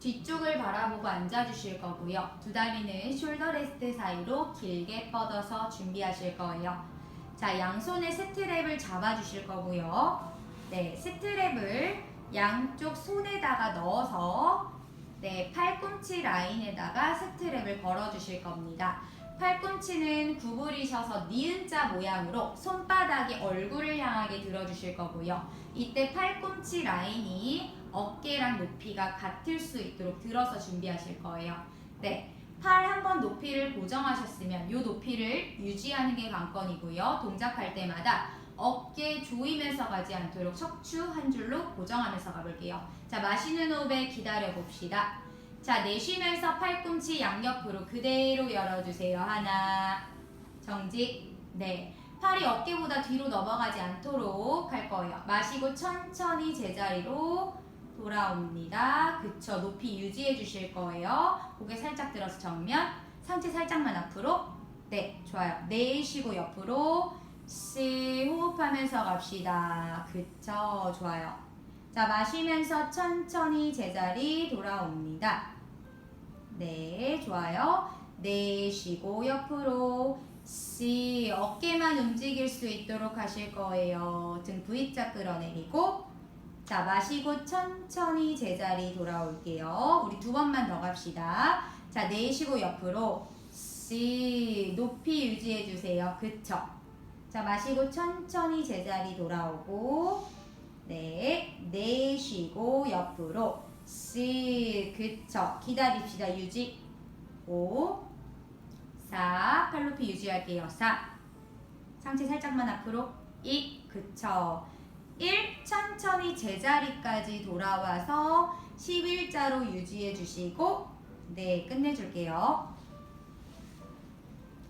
뒤쪽을 바라보고 앉아주실 거고요. 두 다리는 숄더 레스트 사이로 길게 뻗어서 준비하실 거예요. 자, 양손에 스트랩을 잡아주실 거고요. 네, 스트랩을 양쪽 손에다가 넣어서 네, 팔꿈치 라인에다가 스트랩을 걸어주실 겁니다. 팔꿈치는 구부리셔서 니은자 모양으로 손바닥이 얼굴을 향하게 들어주실 거고요. 이때 팔꿈치 라인이 어깨랑 높이가 같을 수 있도록 들어서 준비하실 거예요. 네. 팔 한 번 높이를 고정하셨으면 이 높이를 유지하는 게 관건이고요. 동작할 때마다 어깨 조이면서 가지 않도록 척추 한 줄로 고정하면서 가볼게요. 자, 마시는 호흡에 기다려 봅시다. 자, 내쉬면서 팔꿈치 양옆으로 그대로 열어주세요. 하나, 정직, 네. 팔이 어깨보다 뒤로 넘어가지 않도록 할 거예요. 마시고 천천히 제자리로 돌아옵니다. 그쵸. 높이 유지해 주실 거예요. 고개 살짝 들어서 정면. 상체 살짝만 앞으로. 네, 좋아요. 내쉬고 옆으로. 씨, 호흡하면서 갑시다. 그쵸. 좋아요. 자, 마시면서 천천히 제자리 돌아옵니다. 네, 좋아요. 내쉬고 옆으로. 씨, 어깨만 움직일 수 있도록 하실 거예요. 등 V자 끌어내리고. 자, 마시고 천천히 제자리 돌아올게요. 우리 두 번만 더 갑시다. 자, 내쉬고 옆으로. 씨, 높이 유지해 주세요. 그쵸? 자, 마시고 천천히 제자리 돌아오고. 네, 내쉬고 옆으로. 씨, 그쵸? 기다립시다. 유지. 5, 4, 팔 높이 유지할게요. 4. 상체 살짝만 앞으로. 2, 그쵸? 1. 천천히 제자리까지 돌아와서 11자로 유지해 주시고 네 끝내줄게요.